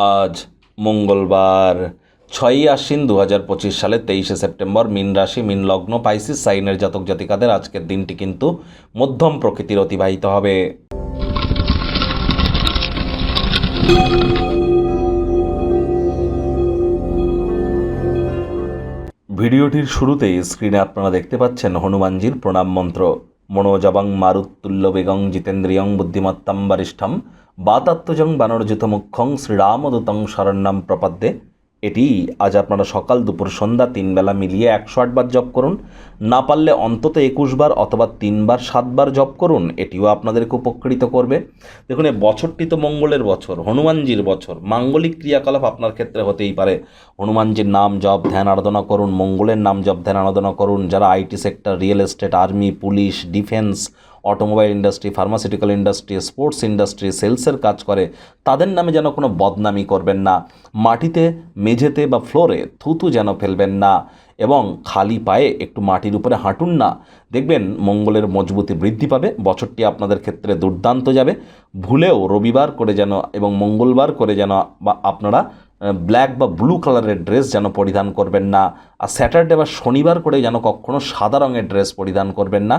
আজ মঙ্গলবার, ছয়ই আশ্বিন দু হাজার পঁচিশ সালে তেইশে সেপ্টেম্বর মিন রাশি, মিন লগ্ন, পাইসিস, সাইনের জাতক জাতিকাদের আজকের দিনটি কিন্তু মধ্যম প্রকৃতির অতিবাহিত হবে। ভিডিওটির শুরুতেই স্ক্রিনে আপনারা দেখতে পাচ্ছেন হনুমানজির প্রণাম মন্ত্র। মনোজবং মারুত্তুল্য বেগং জিতেন্দ্রিয়ং বুদ্ধিমত্তাম বরিষ্ঠম বাতাত্মজং বানরজিত মুখ্যং শ্রীরামদূতং শরণ্যম প্রপাদ্যে। এটি আজ আপনারা সকাল দুপুর সন্ধ্যা তিনবেলা মিলিয়ে একশো আটবার জপ করুন। না পারলে অন্তত একুশবার অথবা তিনবার সাতবার জপ করুন, এটিও আপনাদেরকে উপকৃত করবে। দেখুন এই বছরটি তো মঙ্গলের বছর, হনুমানজির বছর। মাঙ্গলিক ক্রিয়াকলাপ আপনার ক্ষেত্রে হতেই পারে। হনুমানজির নাম জপ, ধ্যান আরাধনা করুন, মঙ্গলের নাম জপ, ধ্যান আরাধনা করুন। যারা IT sector, real estate, army, police, defence automobile industry pharmaceutical industry sports industry সেলসের কাজ করে, তাদের নামে যেন কোনো বদনামি করবেন না। মাটিতে, মেঝেতে বা ফ্লোরে থুতু যেন ফেলবেন না এবং খালি পায়ে একটু মাটির উপরে হাঁটুন না। দেখবেন মঙ্গলের মজবুতি বৃদ্ধি পাবে, বছরটি আপনাদের ক্ষেত্রে দুর্দান্ত যাবে। ভুলেও রবিবার করে যেন এবং মঙ্গলবার করে যেন বা আপনারা ব্ল্যাক বা ব্লু কালারের ড্রেস যেন পরিধান করবেন না। আর স্যাটারডে বা শনিবার করে যেন কখনও সাদা রঙের ড্রেস পরিধান করবেন না।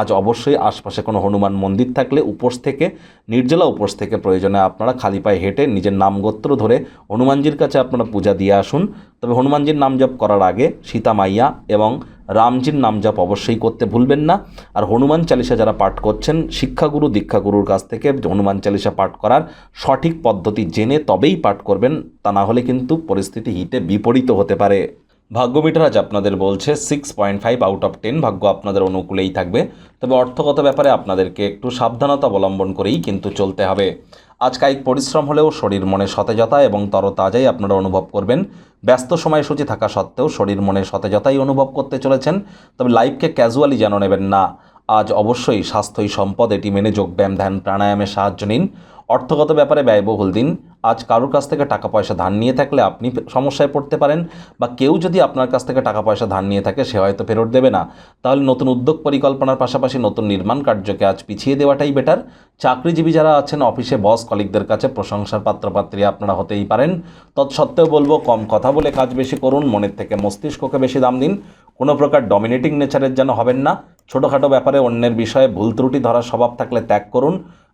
আজ অবশ্যই আশপাশে কোনো হনুমান মন্দির থাকলে উপোস থেকে, নির্জলা উপোস থেকে প্রয়োজনে আপনারা খালি পায়ে হেঁটে নিজের নামগোত্র ধরে হনুমানজির কাছে আপনারা পূজা দিয়ে আসুন। তবে হনুমানজির নাম জপ করার আগে সীতা মাইয়া এবং রামজির নাম জপ অবশ্যই করতে ভুলবেন না। আর হনুমান চালিসা যারা পাঠ করছেন, শিক্ষাগুরু, দীক্ষাগুরুর কাছ থেকে হনুমান চালিসা পাঠ করার সঠিক পদ্ধতি জেনে তবেই পাঠ করবেন, তা না হলে কিন্তু পরিস্থিতি হিতে বিপরীত হতে পারে। ভাগ্য মিটার আজ আপনাদের বলছে six point five out of ten ভাগ্য আপনাদের অনুকূলেই থাকবে। তবে অর্থগত ব্যাপারে আপনাদেরকে একটু সাবধানতা অবলম্বন করেই কিন্তু চলতে হবে। আজ কায়িক পরিশ্রম হলেও শরীর মনে সতেজতা এবং তরতাজাই আপনারা অনুভব করবেন। ব্যস্ত সময়সূচি থাকা সত্ত্বেও শরীর মনে সতেজতাই অনুভব করতে চলেছেন। তবে লাইফকে ক্যাজুয়ালি যেন নেবেন না। আজ অবশ্যই স্বাস্থ্যই সম্পদ, এটি মেনে যোগব্যায়াম ধ্যান প্রাণায়ামে সাহায্য নিন। অর্থগত ব্যাপারে ব্যয়বহুল দিন। আজ কারোর কাছ থেকে টাকা পয়সা ধার নিয়ে থাকলে আপনি সমস্যায় পড়তে পারেন, বা কেউ যদি আপনার কাছ থেকে টাকা পয়সা ধার নিয়ে থাকে, সে হয়তো ফেরত দেবে না। তাহলে নতুন উদ্যোগ পরিকল্পনার পাশাপাশি নতুন নির্মাণ কার্যকে আজ পিছিয়ে দেওয়াটাই বেটার চাকরিজীবী যারা আছেন অফিসে বস কলিকদের কাছে প্রশংসার পাত্রপাত্রী আপনারা হতেই পারেন। তৎসত্ত্বেও বলব, কম কথা বলে কাজ বেশি করুন, মনের থেকে মস্তিষ্ককে বেশি দাম দিন। কোনো প্রকার ডমিনেটিং নেচারের যেন হবেন না। ছোটোখাটো ব্যাপারে অন্যের বিষয়ে ভুল ত্রুটি ধরার স্বভাব থাকলে ত্যাগ করুন।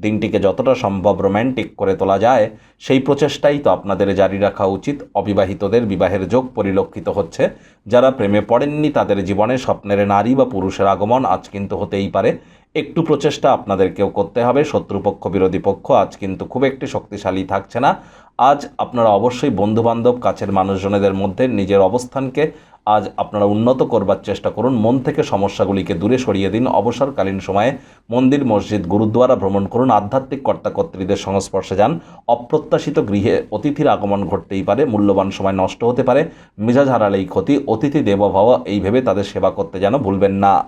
দিনটিকে যতটা সম্ভব রোম্যান্টিক করে তোলা যায়, সেই প্রচেষ্টাই তো আপনাদের জারি রাখা উচিত। অবিবাহিতদের বিবাহের যোগ পরিলক্ষিত হচ্ছে। যারা প্রেমে পড়েননি, তাদের জীবনে স্বপ্নের নারী বা পুরুষের আগমন আজ কিন্তু হতেই পারে। একটু প্রচেষ্টা আপনাদেরকেও করতে হবে। শত্রুপক্ষ, বিরোধী পক্ষ আজ কিন্তু খুব একটি শক্তিশালী থাকছে না। আজ আপনারা অবশ্যই বন্ধুবান্ধব, কাছের মানুষজনেদের মধ্যে নিজের অবস্থানকে আজ আপনারা উন্নত করবার চেষ্টা করুন। মন থেকে সমস্যাগুলিকে দূরে সরিয়ে দিন। অবসরকালীন সময়ে মন্দির, মসজিদ গুরুদ্বারা ভ্রমণ করুন। আধ্যাত্মিক কর্তাকর্ত্রীদের সংস্পর্শে যান। অপ্রত্যাশিত গৃহে অতিথির আগমন ঘটতেই পারে। মূল্যবান সময় নষ্ট হতে পারে। মেজাজ হারালেই ক্ষতি। অতিথি দেবভাব, এই ভেবে তাদের সেবা করতে যেন ভুলবেন না।